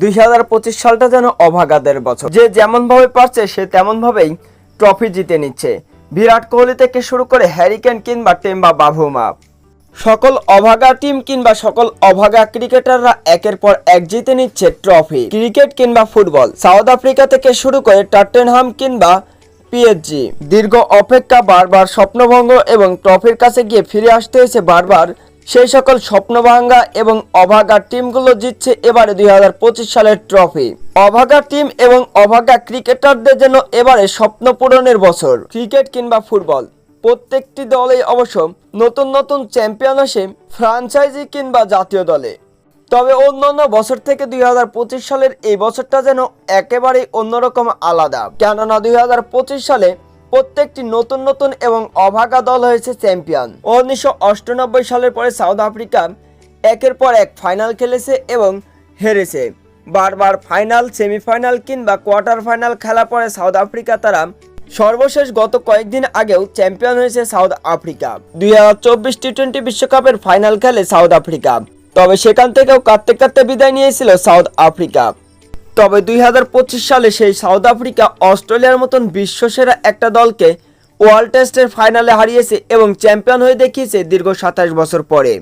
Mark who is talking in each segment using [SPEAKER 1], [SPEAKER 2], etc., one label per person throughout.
[SPEAKER 1] দুই হাজার পঁচিশ সালটা যেন অভাগাদের বছর। যে যেমন ভাবে পারছে, সে তেমন ভাবেই ট্রফি জিতে নিচ্ছে। বিরাট কোহলি থেকে শুরু করে হ্যারিকেন কিংবা টেম্বা বাভুমা সকল অভাগা টিম কিংবা সকল অভাগা ক্রিকেটাররা একের পর এক জিতে নিচ্ছে ট্রফি। ক্রিকেট কিংবা ফুটবল। সাউথ আফ্রিকা থেকে শুরু করে টটেনহাম কিংবা পিএসজি। দীর্ঘ অপেক্ষা বারবার স্বপ্নভঙ্গ এবং ট্রফির কাছে গিয়ে ফিরে আসতে হয়েছে বারবার সেই সকল স্বপ্নভাঙ্গা এবং অভাগা টিমগুলো জিতছে এবারে দু হাজার পঁচিশ সালের ট্রফি অভাগা টিম এবং অভাগা ক্রিকেটারদের জন্য এবারে স্বপ্ন পূরণের বছর। ক্রিকেট কিংবা ফুটবল, প্রত্যেকটি দলেই অবশ্য নতুন নতুন চ্যাম্পিয়ন আসে ফ্রাঞ্চাইজি কিংবা জাতীয় দলে। তবে অন্যান্য বছর থেকে দুই হাজার পঁচিশ সালের এই বছরটা যেন একেবারেই অন্যরকম আলাদা। কেননা দুই হাজার পঁচিশ সালে প্রত্যেকটি নতুন নতুন এবং অভাগা দল হয়েছে চ্যাম্পিয়ন। উনিশশো সালের পরে সাউথ আফ্রিকা একের পর এক ফাইনাল খেলেছে এবং হেরেছে। বারবার ফাইনাল, সেমিফাইনাল কিংবা কোয়ার্টার ফাইনাল খেলা পরে সাউথ আফ্রিকা তারা সর্বশেষ গত কয়েকদিন আগেও চ্যাম্পিয়ন হয়েছে সাউথ আফ্রিকা। দুই হাজার চব্বিশ টি টোয়েন্টি বিশ্বকাপের ফাইনাল খেলে সাউথ আফ্রিকা। তবে সেখান থেকেও কাঁদতে কাঁদতে বিদায় নিয়েছিল সাউথ আফ্রিকা। তবে দুই হাজার পঁচিশ সালে সেই সাউথ আফ্রিকা, অস্ট্রেলিয়ার মতন বিশ্বসেরা একটা দলকে ওয়ার্ল্ড টেস্টের ফাইনালে হারিয়েছে এবং চ্যাম্পিয়ন হয়ে দেখিয়েছে দীর্ঘ সাতাশ বছর পরে।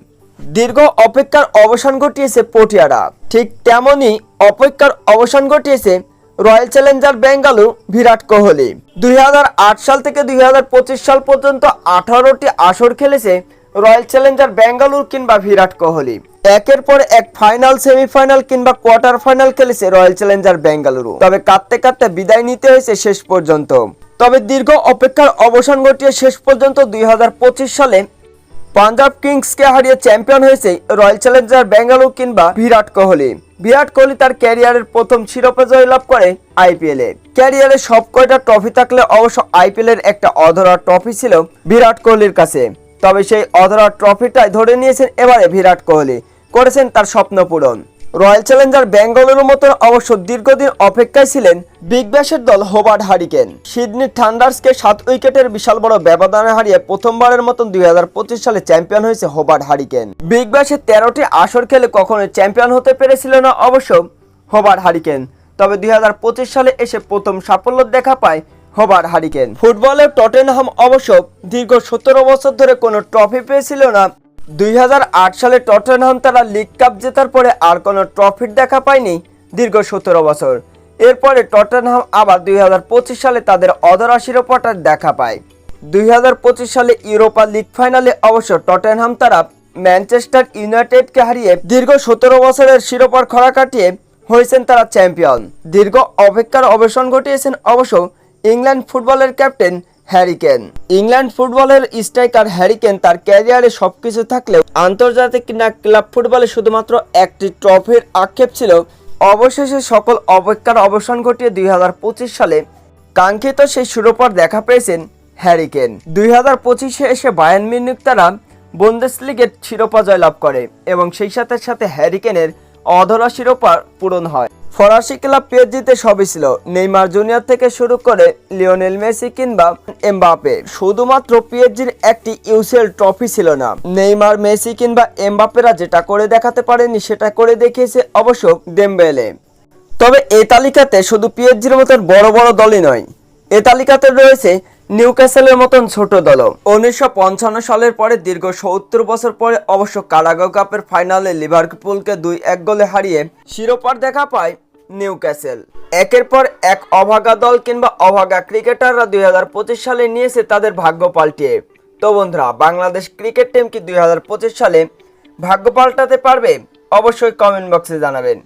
[SPEAKER 1] দীর্ঘ অপেক্ষার অবসান ঘটিয়েছে পটিয়ারা। ঠিক তেমনই অপেক্ষার অবসান ঘটিয়েছে রয়্যাল চ্যালেঞ্জার বেঙ্গালুরু বিরাট কোহলি। দুই হাজার আট সাল থেকে দুই হাজার পঁচিশ সাল পর্যন্ত আঠারোটি আসর খেলেছে রয়্যাল চ্যালেঞ্জার বেঙ্গালুরু কিংবা বিরাট কোহলি। একের পর এক ফাইনাল, সেমিফাইনাল কিংবা কোয়ার্টার ফাইনাল খেলেছে রয়্যাল চ্যালেঞ্জার বেঙ্গালুরু। তবে কাঁদতে কাঁদতে বিদায় নিতে হয়েছে শেষ পর্যন্ত। তবে দীর্ঘ অপেক্ষার অবসান ঘটিয়ে শেষ পর্যন্ত দুই হাজার পঁচিশ সালে পাঞ্জাব কিংসকে হারিয়ে চ্যাম্পিয়ন হয়েছে রয়্যাল চ্যালেঞ্জার বেঙ্গালুরু কিংবা বিরাট কোহলি। বিরাট কোহলি তার ক্যারিয়ারের প্রথম শিরোপা জয়লাভ করে আইপিএল ক্যারিয়ারে সব কয়টা ট্রফি থাকলে অবশ্য আইপিএল এর একটা অধরা ট্রফি ছিল বিরাট কোহলির কাছে। তবে সেই অধরা ট্রফিটাই ধরে নিয়েছেন এবারে বিরাট কোহলি। করেছেন তার স্বপ্ন পূরণ। রয়্যাল চ্যালেঞ্জার বেঙ্গালুরুর মতন অবশ্য দীর্ঘদিন অপেক্ষায় ছিলেন বিগ ব্যাশের দল হোবার্ট হারিকেন। সিডনি থান্ডার্সকে সাত উইকেটের বিশাল বড় ব্যবধানে হারিয়ে প্রথমবারের মতন দুই হাজার পঁচিশ সালে চ্যাম্পিয়ন হয়েছে হোবার্ট হারিকেন। বিগ ব্যাশের তেরোটি আসর খেলে কখনোই চ্যাম্পিয়ন হতে পেরেছিল না অবশ্য হোবার্ট হারিকেন। তবে দুই হাজার পঁচিশ সালে এসে প্রথম সাফল্য দেখা পায় হোবার্ট হারিকেন। ফুটবলের টটেনহাম অবশ্য দীর্ঘ সতেরো বছর ধরে কোনো ট্রফি পেয়েছিল না। দুই হাজার আট সালে টটেনহাম তারা লিগ কাপ জেতার পরে আর কোনো ট্রফির দেখা পায়নি দীর্ঘ সতেরো বছর। এরপরে টটেনহাম আবার দুই হাজার পঁচিশ সালে তাদের অধরা শিরোপাটা দেখা পায়। দুই হাজার পঁচিশ সালে ইউরোপা লিগ ফাইনালে অবশ্য টটেনহাম তারা ম্যানচেস্টার ইউনাইটেডকে হারিয়ে দীর্ঘ সতেরো বছরের শিরোপার খরা কাটিয়ে হয়েছেন তারা চ্যাম্পিয়ন। দীর্ঘ অপেক্ষার অবসান ঘটিয়েছেন অবশ্য ইংল্যান্ড ফুটবলের ক্যাপ্টেন হ্যারিকেন ইংল্যান্ড ফুটবলের স্ট্রাইকার হ্যারিকেন তার ক্যারিয়ারে সবকিছু থাকলেও আন্তর্জাতিক না ক্লাব ফুটবলে শুধুমাত্র একটি ট্রফির আক্ষেপ ছিল। অবশেষে সকল অপেক্ষার অবসান ঘটিয়ে দুই হাজার পঁচিশ সালে কাঙ্ক্ষিত সেই শিরোপার দেখা পেয়েছেন হ্যারিকেন দুই হাজার পঁচিশে এসে বায়ান মিউনিক তারা বন্দেশ লিগের শিরোপা জয়লাভ করে এবং সেই সাথে সাথে হ্যারিকেনের অধরা শিরোপা পূরণ হয়। ফরাসি ক্লাব পিএসজিতে সবই ছিল। নেইমার জুনিয়র থেকে শুরু করে লিওনেল মেসি কিংবা এমবাপে শুধুমাত্র পিএসজির একটি ইউসিএল ট্রফি ছিল না। নেইমার, মেসি কিংবা এমবাপেরা যেটা করে দেখাতে পারেনি, সেটা করে দেখিয়েছে অবশ্য ডেমবেলে তবে এই তালিকাতে শুধু পিএসজির মতন বড় বড় দলই নয়, এ তালিকাতে রয়েছে নিউক্যাসেলের মতন ছোট দল উনিশশো পঞ্চান্ন সালের পরে দীর্ঘ সত্তর বছর পরে অবশ্য কারাগাও কাপের ফাইনালে লিভারপুলকে দুই এক গোলে হারিয়ে শিরোপার দেখা পায় নিউক্যাসেল। একের পর এক অভাগা দল কিংবা অভাগা ক্রিকেটাররা দুই হাজার পঁচিশ সালে নিয়েছে তাদের ভাগ্য পাল্টিয়ে। তো বন্ধুরা, বাংলাদেশ ক্রিকেট টিম কি দুই হাজার পঁচিশ সালে ভাগ্য পাল্টাতে পারবে? অবশ্যই কমেন্ট বক্সে জানাবেন।